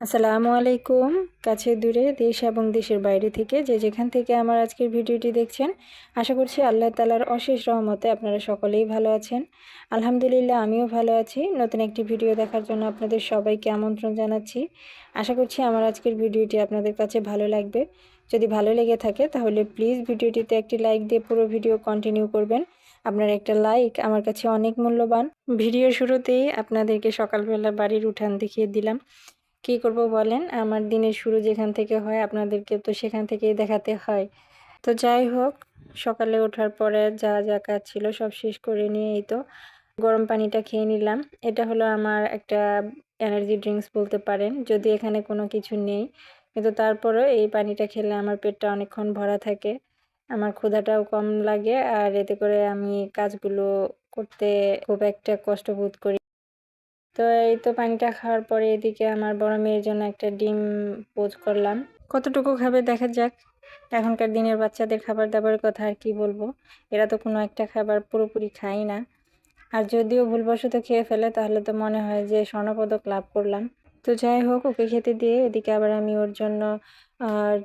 আসসালামু আলাইকুম। কাছে দূরে দেশ এবং দেশের বাইরে থেকে যে যেখান থেকে আমার আজকের ভিডিওটি দেখছেন, আশা করছি আল্লাহ তালার অশেষ রহমতে আপনারা সকলেই ভালো আছেন। আলহামদুলিল্লাহ, আমিও ভালো আছি। নতুন একটি ভিডিও দেখার জন্য আপনাদের সবাইকে আমন্ত্রণ জানাচ্ছি। আশা করছি আমার আজকের ভিডিওটি আপনাদের কাছে ভালো লাগবে। যদি ভালো লেগে থাকে, তাহলে প্লিজ ভিডিওটিতে একটি লাইক দিয়ে পুরো ভিডিও কন্টিনিউ করবেন। আপনার একটা লাইক আমার কাছে অনেক মূল্যবান। ভিডিও শুরুতেই আপনাদেরকে সকালবেলা বাড়ির উঠান দেখিয়ে দিলাম। কি করব বলেন? আমার দিনের শুরু যেখান থেকে হয় আপনাদেরকে তো সেখান থেকেই দেখাতে হয়। তো যাই হোক, সকালে ওঠার পরে যা যা কাজ ছিল সব শেষ করে নিয়েই তো গরম পানিটা খেয়ে নিলাম। এটা হলো আমার একটা এনার্জি ড্রিঙ্কস বলতে পারেন। যদি এখানে কোনো কিছু নেই, কিন্তু তারপরেও এই পানিটা খেলে আমার পেটটা অনেকক্ষণ ভরা থাকে। আমার ক্ষুধাটাও কম লাগে আর এতে করে আমি কাজগুলো করতে খুব একটা কষ্ট বোধ করি তো এই তো পানিটা খাওয়ার পরে এদিকে আমার বড় মেয়ের জন্য একটা ডিম পোজ করলাম। কতটুকু খাবে দেখা যাক। এখনকার দিনের বাচ্চাদের খাবার দাবারের কথা আর কি বলব? এরা তো কোনো একটা খাবার পুরোপুরি খায় না। আর যদিও ভুলবশত খেয়ে ফেলে, তাহলে তো মনে হয় যে স্বর্ণপদক লাভ করলাম। তো যাই হোক, ওকে খেতে দিয়ে এদিকে আবার আমি ওর জন্য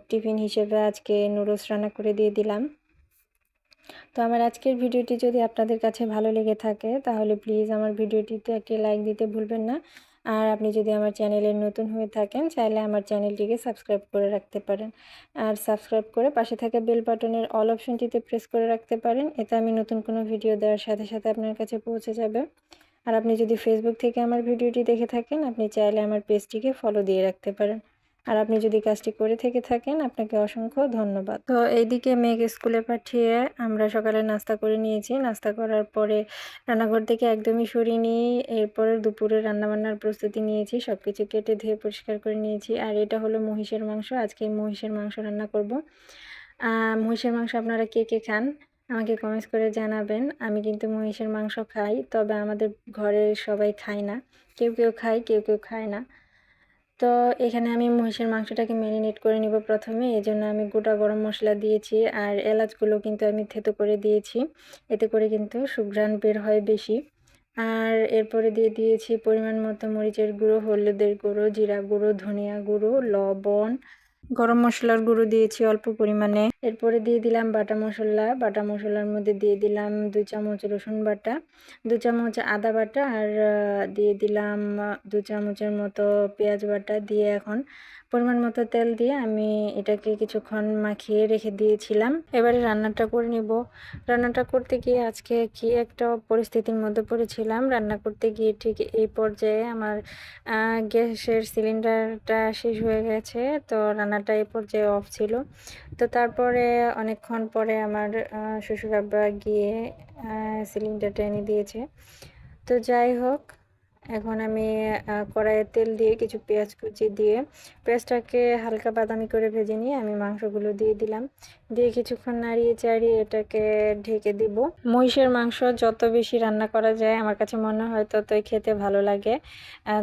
টিফিন হিসেবে আজকে নুডলস রান্না করে দিয়ে দিলাম। তো আমার আজকের ভিডিওটি যদি আপনাদের কাছে ভালো লেগে থাকে, তাহলে প্লিজ আমার ভিডিওটিতে একটি লাইক দিতে ভুলবেন না। আর আপনি যদি আমার চ্যানেলের নতুন হয়ে থাকেন, চাইলে আমার চ্যানেলটিকে সাবস্ক্রাইব করে রাখতে পারেন। আর সাবস্ক্রাইব করে পাশে থাকা বেল বাটনের অল অপশনটিতে প্রেস করে রাখতে পারেন। এতে আমি নতুন কোনো ভিডিও দেওয়ার সাথে সাথে আপনার কাছে পৌঁছে যাবে। আর আপনি যদি ফেসবুক থেকে আমার ভিডিওটি দেখে থাকেন, আপনি চাইলে আমার পেজটিকে ফলো দিয়ে রাখতে পারেন। আর আপনি যদি কাজটি করে থেকে থাকেন, আপনাকে অসংখ্য ধন্যবাদ। তো এইদিকে মেয়েকে স্কুলে পাঠিয়ে আমরা সকালে নাস্তা করে নিয়েছি। নাস্তা করার পরে রান্নাঘর থেকে একদমই সরিয়ে নিয়ে এরপরে দুপুরে রান্নাবান্নার প্রস্তুতি নিয়েছি। সব কিছু কেটে ধুয়ে পরিষ্কার করে নিয়েছি। আর এটা হলো মহিষের মাংস। আজকে মহিষের মাংস রান্না করব। মহিষের মাংস আপনারা কে কে খান আমাকে কমেন্টস করে জানাবেন। আমি কিন্তু মহিষের মাংস খাই, তবে আমাদের ঘরের সবাই খায় না। কেউ কেউ খায়, কেউ কেউ খায় না। তো এখানে আমি মহিষের মাংসটাকে ম্যারিনেট করে নিব প্রথমে। এই জন্য আমি গোটা গরম মশলা দিয়েছি আর এলাচগুলো কিন্তু আমি থেতো করে দিয়েছি। এতে করে কিন্তু সুঘ্রাণ বের হয় বেশি। আর এরপরে দিয়ে দিয়েছি পরিমাণ মতো মরিচের গুঁড়ো, হলুদের গুঁড়ো, জিরা গুঁড়ো, ধনিয়া গুঁড়ো, লবণ গরম মশলার গুঁড়ো দিয়েছি অল্প পরিমাণে। এরপরে দিয়ে দিলাম বাটা মশলা। বাটা মশলার মধ্যে দিয়ে দিলাম দু চামচ রসুন বাটা, দু চামচ আদা বাটা, আর দিয়ে দিলাম দু চামচের মতো পেঁয়াজ বাটা। দিয়ে এখন পরিমাণ মতো তেল দিয়ে আমি এটাকে কিছুক্ষণ মাখিয়ে রেখে দিয়েছিলাম। এবারে রান্নাটা করে নিব। রান্নাটা করতে গিয়ে আজকে কি একটা পরিস্থিতির মধ্যে পড়েছিলাম। রান্না করতে গিয়ে ঠিক এই পর্যায়ে আমার গ্যাসের সিলিন্ডারটা শেষ হয়ে গেছে। তো রান্নাটা এই পর্যায়ে অফ ছিল। তো তারপরে অনেকক্ষণ পরে আমার শ্বশুর আব্বা গিয়ে সিলিন্ডারটা এনে দিয়েছে। তো যাই হোক এখন আমি কড়াইয়ে তেল দিয়ে কিছু পেঁয়াজ কুচি দিয়ে পেঁয়াজটাকে হালকা বাদামি করে ভেজে নিয়ে আমি মাংসগুলো দিয়ে দিলাম। দিয়ে কিছুক্ষণ নাড়িয়ে চাড়িয়ে এটাকে ঢেকে দিব। মহিষের মাংস যত বেশি রান্না করা যায় আমার কাছে মনে হয় ততই খেতে ভালো লাগে।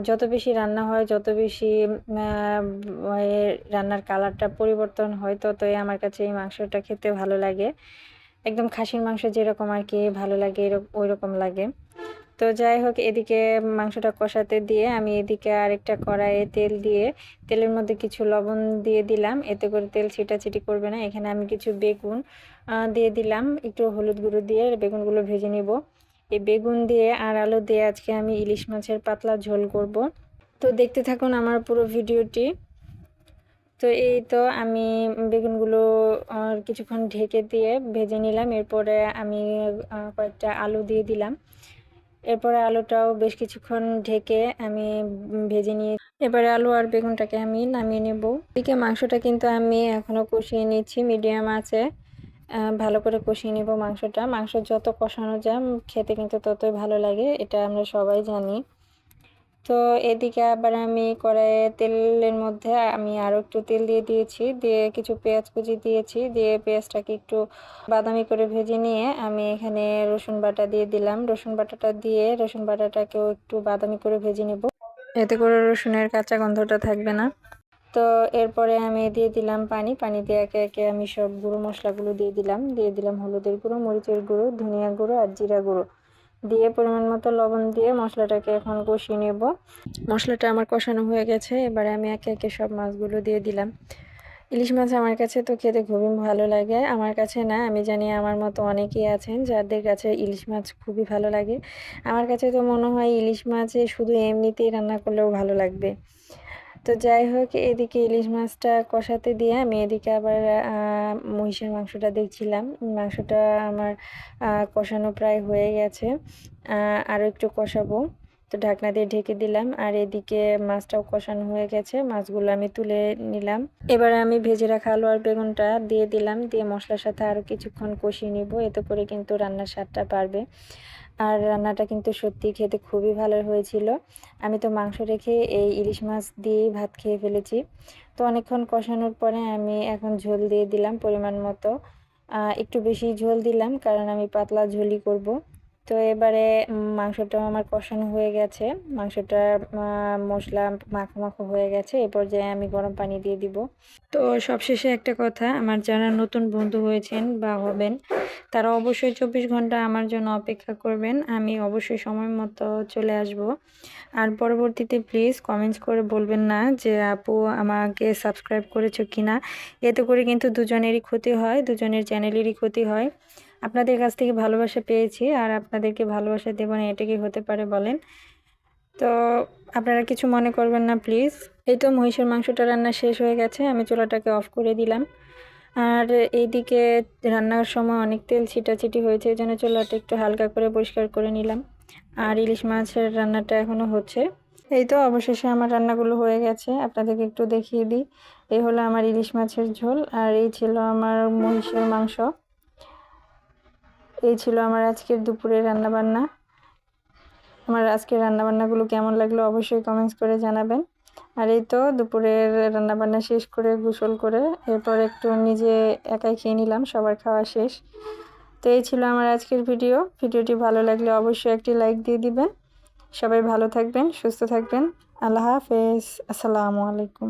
যত বেশি রান্না হয়, যত বেশি রান্নার কালারটা পরিবর্তন হয়, ততই আমার কাছে এই মাংসটা খেতে ভালো লাগে। একদম খাসির মাংস যেরকম আর কি, ভালো লাগে এরকম ওই রকম লাগে। তো যাই হোক, এদিকে মাংসটা কষাতে দিয়ে আমি এদিকে আরেকটা কড়াইয়ে তেল দিয়ে, তেলের মধ্যে কিছু লবণ দিয়ে দিলাম। এতে করে তেল ছিটাছিটি করবে না। এখানে আমি কিছু বেগুন দিয়ে দিলাম। একটু হলুদ গুঁড়ো দিয়ে বেগুনগুলো ভেজে নিব। এই বেগুন দিয়ে আর আলু দিয়ে আজকে আমি ইলিশ মাছের পাতলা ঝোল করব। তো দেখতে থাকুন আমার পুরো ভিডিওটি। তো এই তো আমি বেগুনগুলো কিছুক্ষণ ঢেকে দিয়ে ভেজে নিলাম। এরপরে আমি কয়েকটা আলু দিয়ে দিলাম। এরপরে আলুটাও বেশ কিছুক্ষণ ঢেকে আমি ভেজে নিয়ে এবারে আলু আর বেগুনটাকে আমি নামিয়ে নেব। এদিকে মাংসটা কিন্তু আমি এখনও কষিয়ে নিচ্ছি, মিডিয়াম আছে। ভালো করে কষিয়ে নেব মাংসটা। মাংস যত কষানো যায় খেতে কিন্তু ততই ভালো লাগে, এটা আমরা সবাই জানি। তো এদিকে আবার আমি কড়াইয়ে তেলের মধ্যে আমি আরও একটু তেল দিয়ে দিয়েছি, দিয়ে কিছু পেঁয়াজ কুচি দিয়েছি, দিয়ে পেঁয়াজটাকে একটু বাদামি করে ভেজে নিয়ে আমি এখানে রসুন বাটা দিয়ে দিলাম। রসুন বাটাটা দিয়ে রসুন বাটাটাকেও একটু বাদামি করে ভেজে নেব। এতে করে রসুনের কাঁচা গন্ধটা থাকবে না। তো এরপরে আমি দিয়ে দিলাম পানি। পানি দিয়ে একে একে আমি সব গুঁড়ো মশলাগুলো দিয়ে দিলাম। দিয়ে দিলাম হলুদের গুঁড়ো, মরিচের গুঁড়ো, ধনিয়া গুঁড়ো আর জিরা গুঁড়ো। দিয়ে পরিমাণ মতো লবণ দিয়ে মশলাটাকে এখন কষিয়ে নেব। মশলাটা আমার কষানো হয়ে গেছে, এবারে আমি একে একে সব মাছগুলো দিয়ে দিলাম। ইলিশ মাছ আমার কাছে তো খেতে খুবই ভালো লাগে। আমার কাছে না, আমি জানি আমার মতো অনেকেই আছেন যাদের কাছে ইলিশ মাছ খুবই ভালো লাগে। আমার কাছে তো মনে হয় ইলিশ মাছে শুধু এমনিতেই রান্না করলেও ভালো লাগবে। তো যাই হোক, এদিকে ইলিশ মাছটা কষাতে দিয়ে আমি এদিকে আবার মহিষের মাংসটা দেখছিলাম। মাংসটা আমার কষানো প্রায় হয়ে গেছে। আরও একটু কষাবো। তো ঢাকনা দিয়ে ঢেকে দিলাম আর এদিকে মাছটাও কষানো হয়ে গেছে। মাছগুলো আমি তুলে নিলাম। এবারে আমি ভেজে রাখা আলু আর বেগুনটা দিয়ে দিলাম। দিয়ে মশলার সাথে আরও কিছুক্ষণ কষিয়ে নিব। এতে করে কিন্তু রান্নার স্বাদটা পারবে আর রান্নাটা কিন্তু সত্যি খেতে খুবই ভালো হয়েছিল। আমি তো মাংস রেখে এই ইলিশ মাছ দিয়েই ভাত খেয়ে ফেলেছি। তো অনেকক্ষণ কষানোর পরে আমি এখন ঝোল দিয়ে দিলাম পরিমাণ মতো। একটু বেশি ঝোল দিলাম কারণ আমি পাতলা ঝোলই করব। তো এবারে মাংসটাও আমার কষানো হয়ে গেছে। মাংসটা মশলা মাখো মাখো হয়ে গেছে। এ পর্যায়ে আমি গরম পানি দিয়ে দিব। তো সবশেষে একটা কথা, আমার যারা নতুন বন্ধু হয়েছেন বা হবেন, তারা অবশ্যই চব্বিশ ঘণ্টা আমার জন্য অপেক্ষা করবেন। আমি অবশ্যই সময় মতো চলে আসব। আর পরবর্তীতে প্লিজ কমেন্টস করে বলবেন না যে, আপু, আমাকে সাবস্ক্রাইব করেছ কিনা? এতে করে কিন্তু দুজনেরই ক্ষতি হয়, দুজনের চ্যানেলেরই ক্ষতি হয়। আপনাদের কাছ থেকে ভালোবাসা পেয়েছি আর আপনাদেরকে ভালোবাসা দেবো না, এটা কি হতে পারে বলেন? তো আপনারা কিছু মনে করবেন না, প্লিজ। এই তো মহিষের মাংসটা রান্না শেষ হয়ে গেছে, আমি চুলাটাকে অফ করে দিলাম। আর এইদিকে রান্নার সময় অনেক তেল ছিটাছিটি হয়েছে, এই জন্য চুলাটা একটু হালকা করে পরিষ্কার করে নিলাম। আর ইলিশ মাছের রান্নাটা এখনও হচ্ছে। এই তো অবশেষে আমার রান্নাগুলো হয়ে গেছে, আপনাদেরকে একটু দেখিয়ে দিই। এই হলো আমার ইলিশ মাছের ঝোল, আর এই ছিল আমার মহিষের মাংস। এই ছিল আমার আজকের দুপুরের রান্নাবান্না। আমার আজকের রান্নাবান্নাগুলো কেমন লাগল অবশ্যই কমেন্টস করে জানাবেন। আর এই তো দুপুরের রান্নাবান্না শেষ করে গোসল করে এরপর একটু নিজে একাই খেয়ে নিলাম, সবার খাওয়া শেষ। তো এই ছিল আমার আজকের ভিডিও। ভিডিওটি ভালো লাগলে অবশ্যই একটি লাইক দিয়ে দিবেন। সবাই ভালো থাকবেন, সুস্থ থাকবেন। আল্লাহ হাফেজ। আসসালামু আলাইকুম।